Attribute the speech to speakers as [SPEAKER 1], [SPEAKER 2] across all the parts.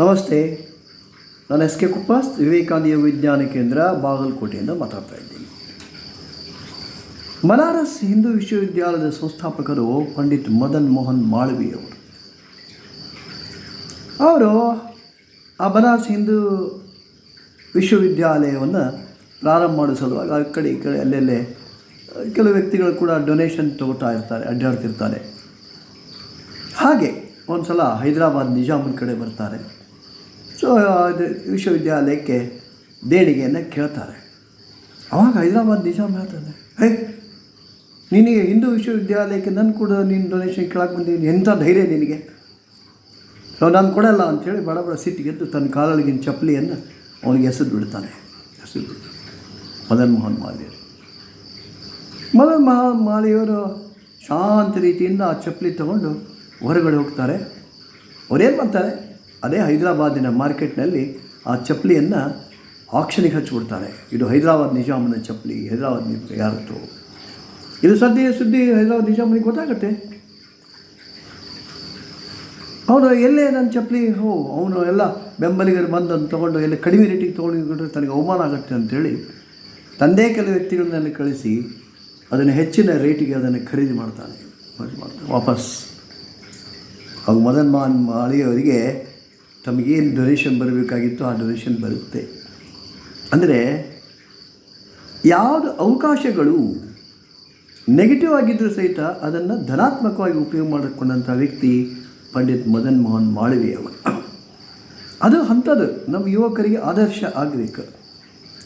[SPEAKER 1] ನಮಸ್ತೆ. ನಾನು S K ಕುಪ್ಪಾಸ್, Vivekananda ವಿಜ್ಞಾನ ಕೇಂದ್ರ, ಬಾಗಲಕೋಟೆಯಿಂದ ಮಾತಾಡ್ತಾ ಇದ್ದೀನಿ. ಬನಾರಸ್ ಹಿಂದೂ ವಿಶ್ವವಿದ್ಯಾಲಯದ ಸಂಸ್ಥಾಪಕರು ಪಂಡಿತ್ ಮದನ್ ಮೋಹನ್ ಮಾಳವಿಯವರು ಅವರು. ಆ ಬನಾರಸ್ ಹಿಂದೂ ವಿಶ್ವವಿದ್ಯಾಲಯವನ್ನು ಪ್ರಾರಂಭ ಮಾಡೋ ಸಲುವಾಗಿ ಆ ಕಡೆ ಈ ಕಡೆ ಅಲ್ಲೆಲ್ಲೇ, ಕೆಲವು ವ್ಯಕ್ತಿಗಳು ಕೂಡ ಡೊನೇಷನ್ ತಗೋತಾ ಇರ್ತಾರೆ, ಅಡ್ಡಾಡ್ತಿರ್ತಾರೆ. ಹಾಗೆ ಒಂದು ಸಲ ಹೈದರಾಬಾದ್ ನಿಜಾಮನ ಕಡೆ ಬರ್ತಾರೆ. ಸೊ, ಅದು ವಿಶ್ವವಿದ್ಯಾಲಯಕ್ಕೆ ದೇಣಿಗೆಯನ್ನು ಕೇಳ್ತಾರೆ. ಅವಾಗ ಹೈದರಾಬಾದ್ ನಿಜಾಮ್ ಹೇಳ್ತಾನೆ ಹೇ, ನಿನಗೆ ಹಿಂದೂ ವಿಶ್ವವಿದ್ಯಾಲಯಕ್ಕೆ ನನ್ನ ಕೂಡ ನೀನು ಡೊನೇಷನ್ ಕೇಳಕ್ಕೆ ಬಂದಿದ್ದೀನಿ ಎಂಥ ಧೈರ್ಯ ನಿನಗೆ? ಸೊ, ನಾನು ಕೊಡಲ್ಲ ಅಂಥೇಳಿ ಬಡ ಬಡ ಸಿಟ್ಟಿಗೆದ್ದು ತನ್ನ ಕಾಲೊಳಗಿನ ಚಪ್ಪಲಿಯನ್ನು ಅವನಿಗೆ ಎಸೆದು ಬಿಡ್ತಾನೆ ಎಸೆದು ಬಿಡ್ತಾನೆ. ಮದನ್ ಮೋಹನ್ ಮಾಲಿಯವರು ಮದನ್ ಮೋಹನ್ ಮಾಲಿಯವರು ಶಾಂತ ರೀತಿಯಿಂದ ಆ ಚಪ್ಪಲಿ ತಗೊಂಡು ಹೊರಗಡೆ ಹೋಗ್ತಾರೆ. ಅವ್ರೇನು ಮಾಡ್ತಾರೆ? ಅದೇ ಹೈದರಾಬಾದಿನ ಮಾರ್ಕೆಟ್ನಲ್ಲಿ ಆ ಚಪ್ಪಲಿಯನ್ನು ಆಕ್ಷನಿಗೆ ಹಚ್ಚಿಬಿಡ್ತಾರೆ. ಇದು ಹೈದರಾಬಾದ್ ನಿಜಾಮನ ಚಪ್ಪಲಿ, ಹೈದರಾಬಾದ್ ಯಾರತ್ತು. ಇದು ಸದ್ಯ ಸುದ್ದಿ ಹೈದರಾಬಾದ್ ನಿಜಾಮನಿಗೆ ಗೊತ್ತಾಗುತ್ತೆ. ಅವನು ಎಲ್ಲೇ ನನ್ನ ಚಪ್ಪಲಿ? ಹೋ, ಅವನು ಎಲ್ಲ ಬೆಂಬಲಿಗರು ಬಂದನ್ನು ತೊಗೊಂಡು ಎಲ್ಲ ಕಡಿಮೆ ರೇಟಿಗೆ ತೊಗೊಂಡು ತನಗೆ ಅವಮಾನ ಆಗುತ್ತೆ ಅಂತೇಳಿ ತಂದೆ ಕೆಲವು ವ್ಯಕ್ತಿಗಳನ್ನೆಲ್ಲ ಕಳಿಸಿ ಅದನ್ನು ಹೆಚ್ಚಿನ ರೇಟಿಗೆ ಅದನ್ನು ಖರೀದಿ ಮಾಡ್ತಾನೆ. ಮಾಡ್ತಾನೆ. ವಾಪಸ್. ಅವಾಗ ಮದನ್ ಮಾನ್ ಮಾಳಿಯವರಿಗೆ ತಮಗೇನು ಡೊನೇಷನ್ ಬರಬೇಕಾಗಿತ್ತು ಆ ಡೊನೇಷನ್ ಬರುತ್ತೆ. ಅಂದರೆ ಯಾವುದು ಅವಕಾಶಗಳು ನೆಗೆಟಿವ್ ಆಗಿದ್ದರೂ ಸಹಿತ ಅದನ್ನು ಧನಾತ್ಮಕವಾಗಿ ಉಪಯೋಗ ಮಾಡಿಕೊಂಡಂಥ ವ್ಯಕ್ತಿ ಪಂಡಿತ್ ಮದನ್ ಮೋಹನ್ ಮಾಳವಿಯವರು ಅದು ಅಂಥದ್ದು. ನಮ್ಮ ಯುವಕರಿಗೆ ಆದರ್ಶ ಆಗಬೇಕು.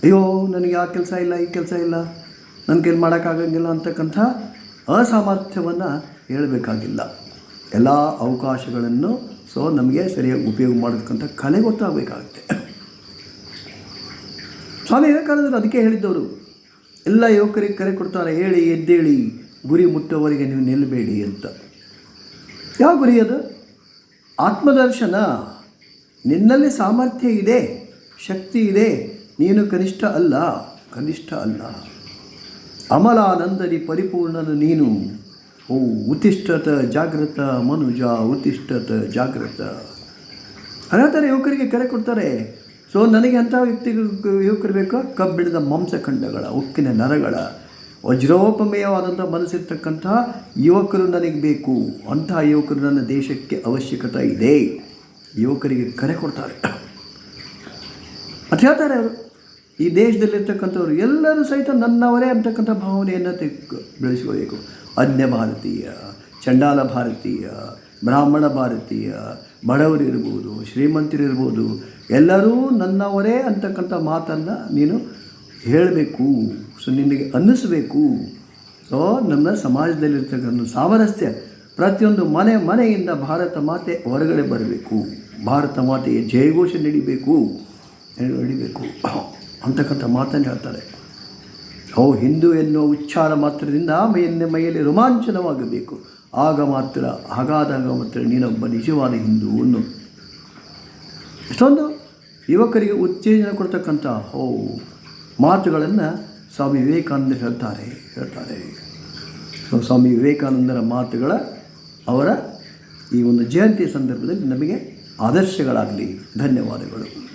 [SPEAKER 1] ಅಯ್ಯೋ, ನನಗೆ ಆ ಕೆಲಸ ಇಲ್ಲ, ಈ ಕೆಲಸ ಇಲ್ಲ ಕೈಲಿ ಮಾಡೋಕ್ಕಾಗಂಗಿಲ್ಲ ಅಂತಕ್ಕಂಥ ಅಸಾಮರ್ಥ್ಯವನ್ನು ಹೇಳಬೇಕಾಗಿಲ್ಲ. ಎಲ್ಲ ಅವಕಾಶಗಳನ್ನು ಸೊ ನಮಗೆ ಸರಿಯಾಗಿ ಉಪಯೋಗ ಮಾಡೋದಕ್ಕಂಥ ಕಲೆ ಗೊತ್ತಾಗಬೇಕಾಗುತ್ತೆ. ಸ್ವಾಮಿ ವಿವೇಕಾನಂದರು ಅದಕ್ಕೆ ಹೇಳಿದ್ದವರು, ಎಲ್ಲ ಯುವಕರಿಗೆ ಕರೆ ಕೊಡ್ತಾರೆ, ಹೇಳಿ, ಎದ್ದೇಳಿ, ಗುರಿ ಮುಟ್ಟುವವರಿಗೆ ನೀವು ನಿಲ್ಲಬೇಡಿ ಅಂತ. ಯಾವ ಗುರಿ ಅದು? ಆತ್ಮದರ್ಶನ. ನಿನ್ನಲ್ಲಿ ಸಾಮರ್ಥ್ಯ ಇದೆ, ಶಕ್ತಿ ಇದೆ, ನೀನು ಕನಿಷ್ಠ ಅಲ್ಲ ಕನಿಷ್ಠ ಅಲ್ಲ. ಅಮಲಾನಂದರಿ ಪರಿಪೂರ್ಣನು ನೀನು. ಓ, ಉತಿಷ್ಠತ ಜಾಗೃತ ಮನುಜ, ಉತಿಷ್ಠತ ಜಾಗೃತ ಅದೇ ಯುವಕರಿಗೆ ಕರೆ ಕೊಡ್ತಾರೆ. ಸೊ ನನಗೆ ಅಂಥ ವ್ಯಕ್ತಿಗಳು ಯುವಕರು ಬೇಕು? ಕಬ್ಬಿಣದ ಮಾಂಸಖಂಡಗಳ, ಉಕ್ಕಿನ ನರಗಳ, ವಜ್ರೋಪಮೇಯವಾದಂಥ ಮನಸ್ಸಿರ್ತಕ್ಕಂಥ ಯುವಕರು ನನಗೆ ಬೇಕು. ಅಂತಹ ಯುವಕರು ನನ್ನ ದೇಶಕ್ಕೆ ಅವಶ್ಯಕತೆ ಇದೆ. ಯುವಕರಿಗೆ ಕರೆ ಕೊಡ್ತಾರೆ. ಅಂತ ಹೇಳ್ತಾರೆ ಅವರು, ಈ ದೇಶದಲ್ಲಿರ್ತಕ್ಕಂಥವ್ರು ಎಲ್ಲರೂ ಸಹಿತ ನನ್ನವರೇ ಅಂತಕ್ಕಂಥ ಭಾವನೆಯನ್ನು ತೆಗ್ ಬೆಳೆಸ್ಕೋಬೇಕು ಅನ್ಯ ಭಾರತೀಯ, ಚಂಡಾಲ ಭಾರತೀಯ, ಬ್ರಾಹ್ಮಣ ಭಾರತೀಯ ಬಡವರಿರ್ಬೋದು ಶ್ರೀಮಂತರಿರ್ಬೋದು ಎಲ್ಲರೂ ನನ್ನವರೇ ಅಂತಕ್ಕಂಥ ಮಾತನ್ನು ನೀನು ಹೇಳಬೇಕು. ಸೊ, ನಿನಗೆ ಅನ್ನಿಸ್ಬೇಕು. ಸೊ ನಮ್ಮ ಸಮಾಜದಲ್ಲಿರ್ತಕ್ಕಂಥ ಸಾಮರಸ್ಯ ಪ್ರತಿಯೊಂದು ಮನೆ ಮನೆಯಿಂದ ಭಾರತ ಮಾತೆ ಹೊರಗಡೆ ಬರಬೇಕು. ಭಾರತ ಮಾತೆಯ ಜಯಘೋಷ ನಡಿಬೇಕು. ನಡಿಬೇಕು. ಅಂತಕ್ಕಂಥ ಮಾತನ್ನು ಹೇಳ್ತಾರೆ. ಓ ಹಿಂದೂ ಎನ್ನುವ ಉಚ್ಚಾರ ಮಾತ್ರದಿಂದ ಮೈಯನ್ನೇ ಮೈಯಲ್ಲಿ ರೋಮಾಂಚನವಾಗಬೇಕು. ಆಗ ಮಾತ್ರ, ಹಾಗಾದಾಗ ಮಾತ್ರ ನೀನೊಬ್ಬ ನಿಜವಾದ ಹಿಂದೂ ಅನ್ನು. ಇಷ್ಟೊಂದು ಯುವಕರಿಗೆ ಉತ್ತೇಜನ ಕೊಡ್ತಕ್ಕಂಥ ಹೋ ಮಾತುಗಳನ್ನು ಸ್ವಾಮಿ ವಿವೇಕಾನಂದ ಹೇಳ್ತಾರೆ ಹೇಳ್ತಾರೆ. ಸ್ವಾಮಿ ವಿವೇಕಾನಂದರ ಮಾತುಗಳ ಅವರ ಈ ಒಂದು ಜಯಂತಿ ಸಂದರ್ಭದಲ್ಲಿ ನಮಗೆ ಆದರ್ಶಗಳಾಗಲಿ. ಧನ್ಯವಾದಗಳು.